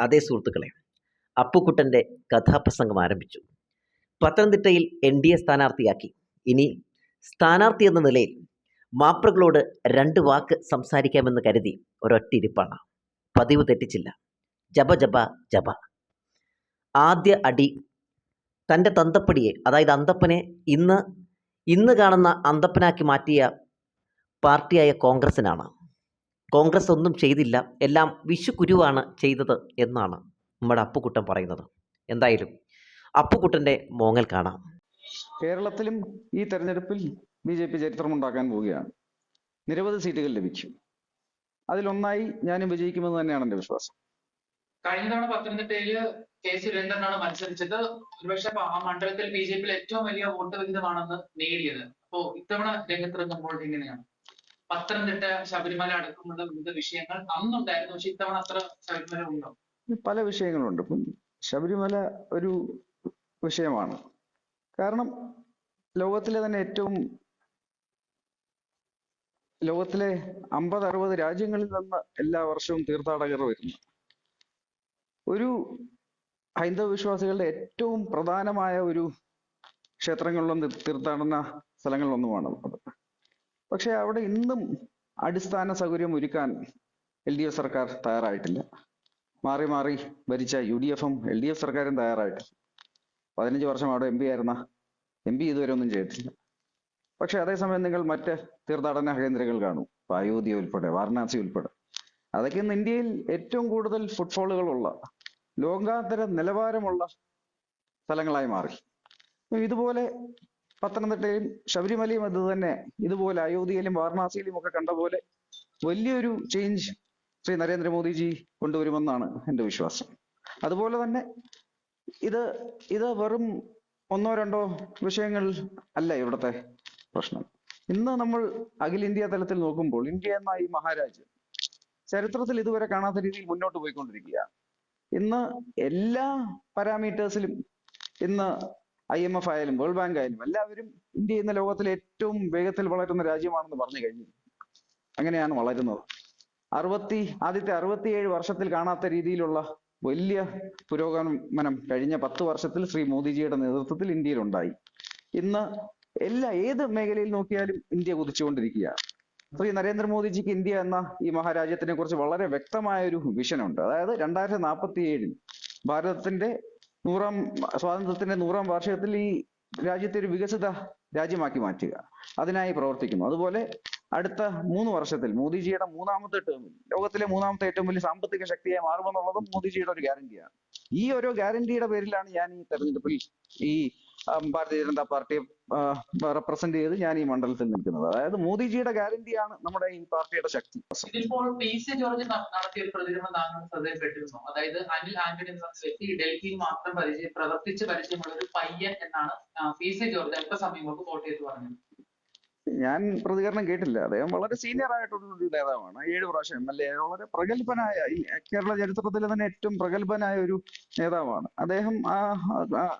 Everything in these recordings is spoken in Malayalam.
അതേ സുഹൃത്തുക്കളെ അപ്പുക്കുട്ടന്റെ കഥാപ്രസംഗം ആരംഭിച്ചു. പത്തനംതിട്ടയിൽ എൻ ഡി എ സ്ഥാനാർത്ഥിയാക്കി. ഇനി സ്ഥാനാർത്ഥി എന്ന നിലയിൽ മാപ്രകളോട് രണ്ട് വാക്ക് സംസാരിക്കാമെന്ന് കരുതി ഒരൊറ്റ ഇരിപ്പാണ്. പതിവ് തെറ്റിച്ചില്ല. ജപ ജപ ജപ. ആദ്യ അടി തന്റെ തന്തപ്പടിയെ അതായത് അന്തപ്പനെ ഇന്ന് ഇന്ന് കാണുന്ന അന്തപ്പനാക്കി മാറ്റിയ പാർട്ടിയായ കോൺഗ്രസിനാണ്. കോൺഗ്രസ് ഒന്നും ചെയ്തില്ല. എല്ലാം വിഷുക്കുരുവാണ് ചെയ്തത് എന്നാണ് നമ്മുടെ അപ്പുക്കുട്ടൻ പറയുന്നത്. എന്തായാലും അപ്പുക്കുട്ടന്റെ മോങ്ങൽ കാണാം. കേരളത്തിലും ഈ തെരഞ്ഞെടുപ്പിൽ ബി ജെ പി ചരിത്രമുണ്ടാക്കാൻ പോവുകയാണ്. നിരവധി സീറ്റുകൾ ലഭിക്കും അതിലൊന്നായി ഞാനും വിജയിക്കുമെന്ന് തന്നെയാണ് എന്റെ വിശ്വാസം. കഴിഞ്ഞ തവണ പത്തനംതിട്ടയിൽ കെ സുരേന്ദ്രനാണ് മത്സരിച്ചത്. ഒരുപക്ഷെ ആ മണ്ഡലത്തിൽ ബി ജെ പിയിൽ ഏറ്റവും വലിയ വോട്ട് വിഹിതമാണെന്ന് നേടിയത് അപ്പോ ഇത്തവണ രംഗത്തിറങ്ങുമ്പോൾ എങ്ങനെയാണ്? പത്തനംതിട്ട ശബരിമല അടക്കമുള്ള വിവിധ വിഷയങ്ങൾ അന്നുണ്ടായിരുന്നു. പക്ഷെ ഇത്തവണ അത്ര ശബരിമല ഉണ്ടോ? പല വിഷയങ്ങളുണ്ട്. ഇപ്പം ശബരിമല ഒരു വിഷയമാണ്. കാരണം ലോകത്തിലെ തന്നെ ഏറ്റവും ലോകത്തിലെ അമ്പത് അറുപത് രാജ്യങ്ങളിൽ നിന്ന് എല്ലാ വർഷവും തീർത്ഥാടകർ വരുന്നു. ഒരു ഹൈന്ദവ വിശ്വാസികളുടെ ഏറ്റവും പ്രധാനമായ ഒരു ക്ഷേത്രങ്ങളിലൊന്ന് തീർത്ഥാടന സ്ഥലങ്ങളിലൊന്നുമാണ് അത്. പക്ഷെ അവിടെ ഇന്നും അടിസ്ഥാന സൗകര്യം ഒരുക്കാൻ എൽ ഡി എഫ് സർക്കാർ തയ്യാറായിട്ടില്ല. മാറി മാറി ഭരിച്ച യു ഡി എഫും എൽ ഡി എഫ് സർക്കാരും തയ്യാറായിട്ടില്ല. പതിനഞ്ച് വർഷം അവിടെ എം പി ആയിരുന്ന എം പി ഇതുവരെ ഒന്നും ചെയ്തിട്ടില്ല. പക്ഷെ അതേസമയം നിങ്ങൾ മറ്റ് തീർത്ഥാടന കേന്ദ്രങ്ങൾ കാണും. അയോധ്യ ഉൾപ്പെടെ വാരണാസി ഉൾപ്പെടെ. അതൊക്കെ ഇന്ന് ഇന്ത്യയിൽ ഏറ്റവും കൂടുതൽ ഫുട്ഫോളുകളുള്ള ലോകാന്തര നിലവാരമുള്ള സ്ഥലങ്ങളായി മാറി. ഇതുപോലെ പത്തനംതിട്ടയും ശബരിമലയും അത് തന്നെ ഇതുപോലെ അയോധ്യയിലും വാരണാസിയിലും ഒക്കെ കണ്ട പോലെ വലിയൊരു ചേഞ്ച് ശ്രീ നരേന്ദ്രമോദിജി കൊണ്ടുവരുമെന്നാണ് എന്റെ വിശ്വാസം. അതുപോലെ തന്നെ ഇത് ഇത് വെറും ഒന്നോ രണ്ടോ വിഷയങ്ങൾ അല്ല ഇവിടുത്തെ പ്രശ്നം. ഇന്ന് നമ്മൾ അഖിലേന്ത്യാ തലത്തിൽ നോക്കുമ്പോൾ ഇന്ത്യ എന്ന ഈ മഹാരാജ്യം ചരിത്രത്തിൽ ഇതുവരെ കാണാത്ത രീതിയിൽ മുന്നോട്ട് പോയിക്കൊണ്ടിരിക്കുകയാണ്. ഇന്ന് എല്ലാ പാരാമീറ്റേഴ്സിലും ഇന്ന് ഐ എം എഫ് ആയാലും വേൾഡ് ബാങ്ക് ആയാലും എല്ലാവരും ഇന്ത്യ ഇന്ന് ലോകത്തിലെ ഏറ്റവും വേഗത്തിൽ വളരുന്ന രാജ്യമാണെന്ന് പറഞ്ഞു കഴിഞ്ഞു. അങ്ങനെയാണ് വളരുന്നത്. അറുപത്തി ആദ്യത്തെ അറുപത്തിയേഴ് വർഷത്തിൽ കാണാത്ത രീതിയിലുള്ള വലിയ പുരോഗമനം കഴിഞ്ഞ പത്ത് വർഷത്തിൽ ശ്രീ മോദിജിയുടെ നേതൃത്വത്തിൽ ഇന്ത്യയിൽ ഉണ്ടായി ഇന്ന് എല്ലാ ഏത് മേഖലയിൽ നോക്കിയാലും ഇന്ത്യ കുതിച്ചുകൊണ്ടിരിക്കുകയാണ്. ശ്രീ നരേന്ദ്രമോദിജിക്ക് ഇന്ത്യ എന്ന ഈ മഹാരാജ്യത്തിനെ കുറിച്ച് വളരെ വ്യക്തമായ ഒരു വിഷനുണ്ട് അതായത് രണ്ടായിരത്തി നാൽപ്പത്തി ഏഴിൽ ഭാരതത്തിന്റെ നൂറാം സ്വാതന്ത്ര്യത്തിന്റെ നൂറാം വാർഷികത്തിൽ ഈ രാജ്യത്തെ ഒരു വികസിത രാജ്യമാക്കി മാറ്റുക. അതിനായി പ്രവർത്തിക്കുന്നു. അതുപോലെ അടുത്ത മൂന്ന് വർഷത്തിൽ മോദിജിയുടെ മൂന്നാമത്തെ ടേമിൽ ലോകത്തിലെ മൂന്നാമത്തെ ഏറ്റവും വലിയ സാമ്പത്തിക ശക്തിയായി മാറുമെന്നുള്ളതും മോദിജിയുടെ ഒരു ഗ്യാരണ്ടിയാണ്. ഈ ഒരു ഗ്യാരണ്ടിയുടെ പേരിലാണ് ഞാൻ ഈ തെരഞ്ഞെടുപ്പിൽ ഈ ഭാരതീയ ജനതാ പാർട്ടിയെ റെപ്രസെന്റ് ചെയ്ത് ഞാൻ ഈ മണ്ഡലത്തിൽ നിൽക്കുന്നത്. അതായത് മോദിജിയുടെ ഗ്യാരണ്ടിയാണ് നമ്മുടെ ഈ പാർട്ടിയുടെ ശക്തി. ഇതിപ്പോൾ ജോർജ് നടത്തിയ ഒരു പ്രതികരണം താങ്കൾ ശ്രദ്ധയിൽപ്പെട്ടിരുന്നു. അതായത് അനിൽ ആന്റണി എന്ന വ്യക്തി ഡൽഹിയിൽ മാത്രം പരിചയം പ്രവർത്തിച്ച് പരിചയമുള്ള ഒരു പയ്യൻ എന്നാണ് പി സി ജോർജ് അല്പസമയം മുമ്പ് കോട്ടയത്ത് പറഞ്ഞത്. ഞാൻ പ്രതികരണം കേട്ടില്ല. അദ്ദേഹം വളരെ സീനിയർ ആയിട്ടുള്ള ഒരു നേതാവാണ്. ഏഴ് പ്രാവശ്യം എം എൽ എ വളരെ പ്രഗത്ഭനായ കേരള ചരിത്രത്തിലെ തന്നെ ഏറ്റവും പ്രഗത്ഭനായ ഒരു നേതാവാണ്. അദ്ദേഹം ആ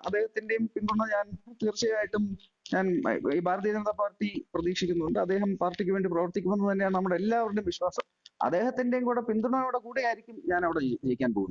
അദ്ദേഹത്തിന്റെയും പിന്തുണ ഞാൻ തീർച്ചയായിട്ടും ഞാൻ ഈ ഭാരതീയ ജനതാ പാർട്ടി പ്രതീക്ഷിക്കുന്നുണ്ട്. അദ്ദേഹം പാർട്ടിക്ക് വേണ്ടി പ്രവർത്തിക്കുമെന്ന് തന്നെയാണ് നമ്മുടെ എല്ലാവരുടെയും വിശ്വാസം. അദ്ദേഹത്തിന്റെയും കൂടെ പിന്തുണയോടെ കൂടെ ആയിരിക്കും ഞാൻ അവിടെ ജയിക്കാൻ പോകുന്നത്.